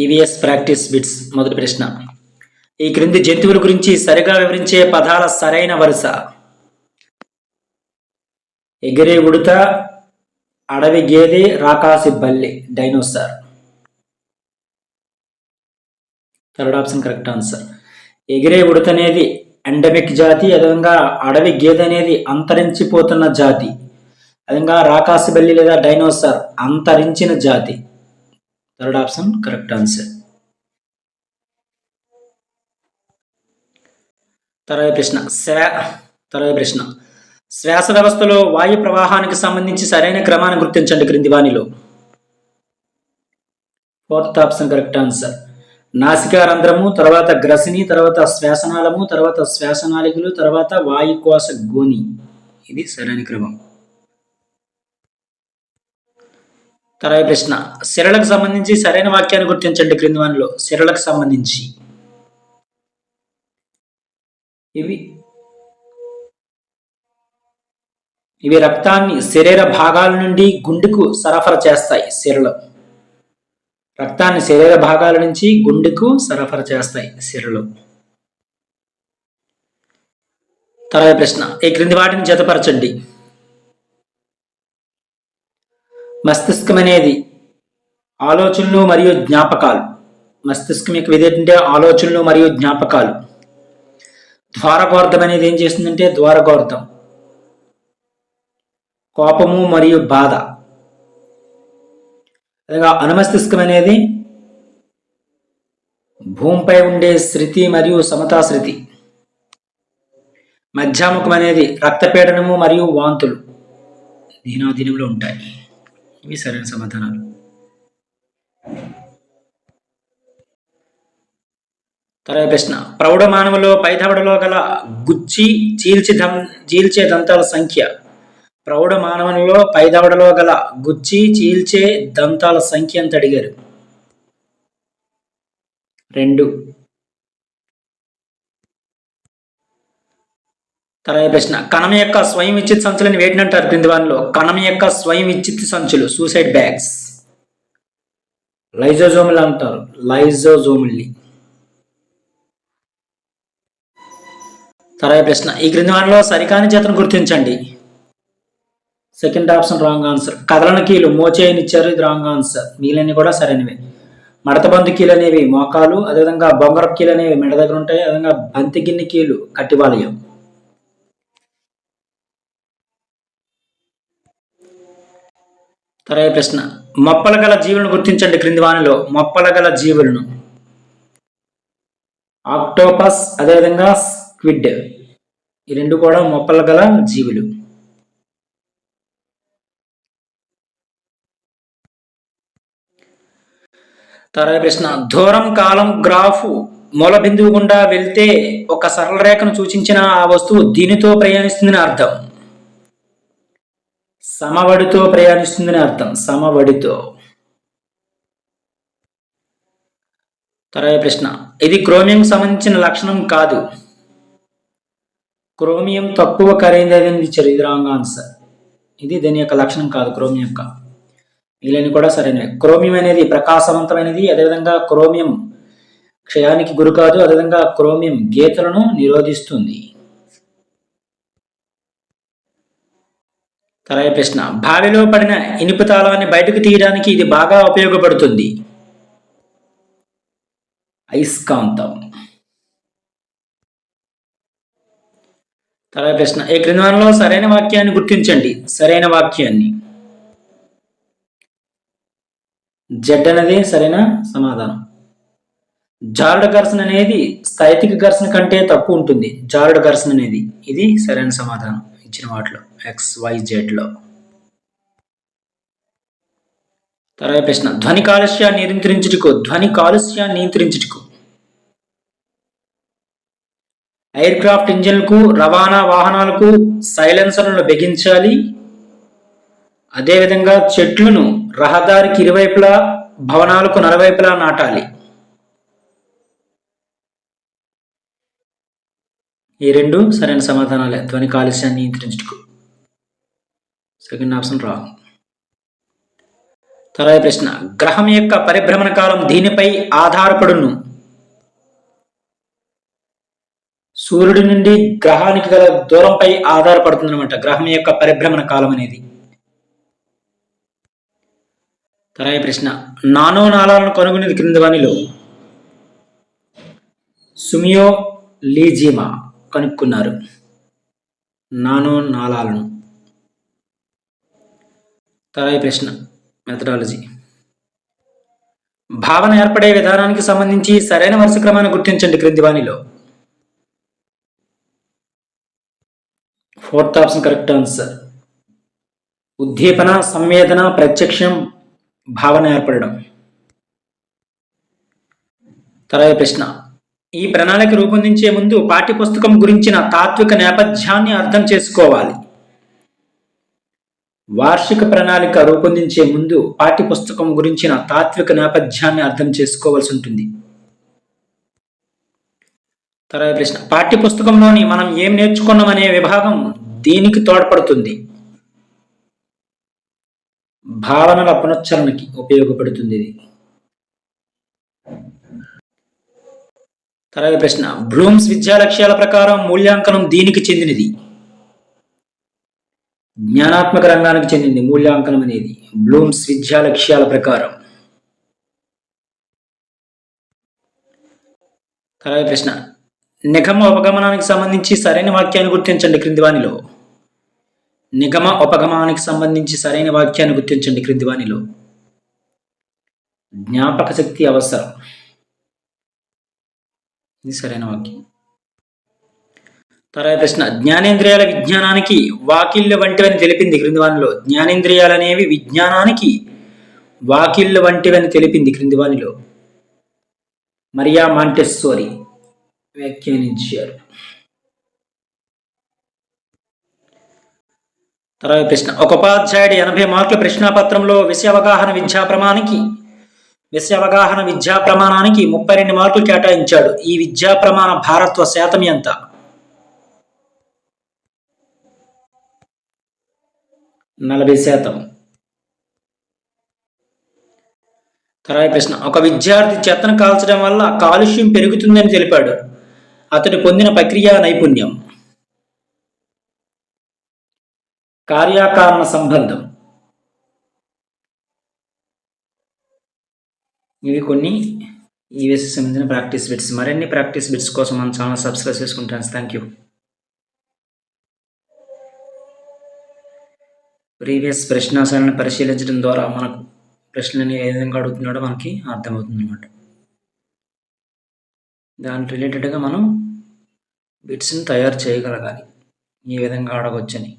EVS practice bits మొదటి ప్రశ్న. ఈ క్రింది జంతువుల గురించి సరిగా వివరించే పదాల సరైన వరుస. ఎగిరే ఉడత అడవి గేదె రాకాసి బల్లి dinosaur third option correct answer. ఎగిరే ఉడత అనేది ఎండమిక్ జాతి అదేవిధంగా అడవి గేదె అనేది అంతరించిపోతున్న జాతి. అదేవిధంగా రాకాసి బల్లి లేదా డైనోసార్ అంతరించిన జాతి. థర్డ్ ఆప్షన్ కరెక్ట్ ఆన్సర్ తర్వాత ప్రశ్న శ్వా తర్వాత ప్రశ్న. శ్వాస వ్యవస్థలో వాయు ప్రవాహానికి సంబంధించి సరైన క్రమాన్ని గుర్తించండి క్రింది వాణిలో ఫోర్త్ ఆప్షన్ కరెక్ట్ ఆన్సర్ నాసికా రంధ్రము తర్వాత గ్రసిని తర్వాత శ్వాసనాళము తర్వాత శ్వాసనాళికలు తర్వాత వాయుకోశ గోని. ఇది సరైన క్రమం. తర్వాత ప్రశ్న. సిరలకు సంబంధించి సరైన వాక్యాన్ని గుర్తించండి క్రింది వనలో సిరలకు సంబంధించి. ఇవి. ఇవి రక్తాన్ని శరీర భాగాల నుండి గుండెకు సరఫరా చేస్తాయి సిరలు. రక్తాన్ని శరీర భాగాల నుంచి గుండెకు సరఫరా చేస్తాయి సిరలు. తర్వాత ప్రశ్న. ఈ క్రింది వాటిని జతపరచండి. మస్తిష్కం అనేది ఆలోచనలు మరియు జ్ఞాపకాలు. మస్తిష్కం యొక్క విధి ఏంటంటే ఆలోచనలు మరియు జ్ఞాపకాలు. ద్వారగోర్ధం అనేది ఏం చేస్తుందంటే ద్వారగోర్ధం. కోపము మరియు బాధ. అలాగా అనుమస్తిష్కం అనేది భూమిపై ఉండే శృతి మరియు సమతా శృతి. మధ్యాముఖం అనేది రక్తపీడనము మరియు వాంతులు. దీనాధీనంలో ఉంటాయి. ఇవి సరైన సమాధానాలు. తర్వాత ప్రశ్న. ప్రౌఢ మానవులో పైదవడలో గల గుచ్చి చీల్చి దం చీల్చే దంతాల సంఖ్య. ప్రౌఢ మానవులలో పైదవడలో గల గుచ్చి చీల్చే దంతాల సంఖ్య ఎంత అడిగారు? రెండు. తర్వాత ప్రశ్న కణం యొక్క స్వయం విచ్చిత్ సంచులని వేటినంటారు క్రింది వారిలో? కణం యొక్క స్వయం విచ్చిత్ సంచులు సూసైడ్ బ్యాగ్స్ లైజోజోములు అంటారు. లైజోజోముల్ని. తర్వాత ప్రశ్న ఈ క్రింది వారిలో సరికాని చేతను గుర్తించండి. సెకండ్ ఆప్షన్ రాంగ్ ఆన్సర్ కదలన కీలు మోచేయని ఇచ్చారు ఇది రాంగ్ ఆన్సర్ మిగిలినవి కూడా సరైనవి. మడతబందు కీలు అనేవి మోకాలు అదేవిధంగా బొంగరపు కీలు అనేవి మెడ దగ్గర ఉంటాయి అదేవిధంగా బంతి గిన్నె కీలు కట్టివాలయం తరవ ప్రశ్న. మొప్పల గల జీవులను గుర్తించండి క్రింది వానిలో మొప్పల గల జీవులను. ఆక్టోపస్ అదేవిధంగా స్క్విడ్. ఈ రెండు కూడా మొప్పల గల జీవులు. తర్వాత ప్రశ్న. దూరం కాలం గ్రాఫ్ మూల బిందువు గుండా వెళ్తే ఒక సరళ రేఖను సూచించిన ఆ వస్తువు దీనితో ప్రయాణిస్తుందని అర్థం. సమవడితో ప్రయాణిస్తుందని అర్థం. సమవడితో. తర్వాత ప్రశ్న. ఇది క్రోమియం సంబంధించిన లక్షణం కాదు. క్రోమియం తక్కువ ఖరీదైనది ఇచ్చారు ఇది రాంగ్ ఆన్సర్. ఇది దీని యొక్క లక్షణం కాదు క్రోమియం యొక్క. మిగిలిన కూడా సరైనవి. క్రోమియం అనేది ప్రకాశవంతమైనది అదేవిధంగా క్రోమియం క్షయానికి గురి కాదు అదేవిధంగా క్రోమియం గీతలను నిరోధిస్తుంది. తర్వాత ప్రశ్న బావిలో పడిన ఇనుప తాళాన్ని బయటకు తీయడానికి ఇది బాగా ఉపయోగపడుతుంది. అయస్కాంతం తర్వాత ప్రశ్న ఈ క్రింది సరైన వాక్యాన్ని గుర్తించండి? సరైన వాక్యాన్ని. జడ్ అనేది సరైన సమాధానం. జారుడు ఘర్షణ అనేది స్థైతిక ఘర్షణ కంటే తక్కువ ఉంటుంది. జారుడు ఘర్షణ అనేది ఇది సరైన సమాధానం. ఇచ్చిన వాటిలో ఎక్స్ వై తర్వాత ప్రశ్న ధ్వని కాలుష్యాన్ని నియంత్రించుటకు ధ్వని కాలుష్యాన్ని నియంత్రించుటకు. ఎయిర్ క్రాఫ్ట్ ఇంజిన్లకు రవాణా వాహనాలకు సైలెన్సర్లను బిగించాలి. అదేవిధంగా చెట్లను రహదారికి ఇరువైపులా భవనాలకు నలువైపులా నాటాలి. ఈ రెండు సరైన సమాధానాలే ధ్వని కాలుష్యాన్ని నియంత్రించుటకు. సెకండ్ ఆప్షన్ రాంగ్ తర్వాత ప్రశ్న గ్రహం యొక్క పరిభ్రమణ కాలం దీనిపై ఆధారపడును. సూర్యుడి నుండి గ్రహానికి గల దూరంపై ఆధారపడుతుంది అనమాట గ్రహం యొక్క పరిభ్రమణ కాలం అనేది. తర్వాత ప్రశ్న నానో నాళాలను కనుగొనేది క్రింది వానిలో. సుమియో లీజిమా కనుక్కున్నారు. నానో నాళాలను. తర్వాత ప్రశ్న మెథడాలజీ భావన ఏర్పడే విధానానికి సంబంధించి సరైన వరుస క్రమాన్ని గుర్తించండి క్రింది వాణిలో ఫోర్త్ ఆప్షన్ కరెక్ట్ ఆన్సర్ ఉద్దీపన సంవేదన ప్రత్యక్షం భావన ఏర్పడడం. తర్వాత ప్రశ్న ఈ ప్రణాళిక రూపొందించే ముందు పాఠ్యపుస్తకం గురించిన తాత్విక నేపథ్యాన్ని అర్థం చేసుకోవాలి. వార్షిక ప్రణాళిక రూపొందించే ముందు పాఠ్యపుస్తకం గురించిన తాత్విక నేపథ్యాన్ని అర్థం చేసుకోవాల్సి ఉంటుంది. తర్వాత ప్రశ్న. పాఠ్యపుస్తకంలోని మనం ఏం నేర్చుకున్నామనే విభాగం దీనికి తోడ్పడుతుంది. భావనల పునశ్చరణకి ఉపయోగపడుతుంది ఇది. తర్వాత ప్రశ్న. బ్లూమ్స్ విద్యా లక్ష్యాల ప్రకారం మూల్యాంకనం దీనికి చెందినది. జ్ఞానాత్మక రంగానికి చెందింది మూల్యాంకనం అనేది. బ్లూమ్స్ విద్యా లక్ష్యాల ప్రకారం. తర్వాత ప్రశ్న. నిగమ ఉపగమనానికి సంబంధించి సరైన వాక్యాన్ని గుర్తించండి క్రింది వానిలో. నిగమ ఉపగమనానికి సంబంధించి సరైన వాక్యాన్ని గుర్తించండి క్రింది వానిలో. జ్ఞాపక శక్తి అవసరం. ఇది సరైన వాక్యం. తర్వాత ప్రశ్న. జ్ఞానేంద్రియాల విజ్ఞానానికి వాకిళ్ళు వంటివని తెలిపింది క్రింది వానిలో జ్ఞానేంద్రియాలు అనేవి విజ్ఞానానికి వాకిళ్ళు వంటివని తెలిపింది క్రింది వానిలో మరియా మాంటెస్సోరి వ్యాఖ్యానించారు. తర్వాత ప్రశ్న. ఒక ఉపాధ్యాయుడు ఎనభై మార్కుల ప్రశ్నాపత్రంలో విషయ అవగాహన విద్యా ప్రమాణానికి విషయ అవగాహన విద్యా ప్రమాణానికి ముప్పై రెండు మార్కులు కేటాయించాడు. ఈ విద్యా ప్రమాణ భారత్వ శాతం ఎంత నలభై శాతం. తర్వాత ప్రశ్న ఒక విద్యార్థి చెత్తను కాల్చడం వల్ల కాలుష్యం పెరుగుతుందని తెలిపాడు. అతడు పొందిన ప్రక్రియ నైపుణ్యం. కార్యకారణ సంబంధం. ఇవి కొన్ని ఈవీఎస్ సంబంధించిన ప్రాక్టీస్ బిట్స్ మరిన్ని ప్రాక్టీస్ బిట్స్ కోసం మన ఛానల్ సబ్స్క్రైబ్ చేసుకుంటాను. థ్యాంక్ యూ ప్రీవియస్ ప్రశ్నాశాలను పరిశీలించడం ద్వారా మనకు ప్రశ్నని ఏ విధంగా అడుగుతున్నాడో మనకి అర్థమవుతుంది అనమాట దాని రిలేటెడ్గా మనం బిట్స్ని తయారు చేయగలగాలి. ఏ విధంగా అడగొచ్చని.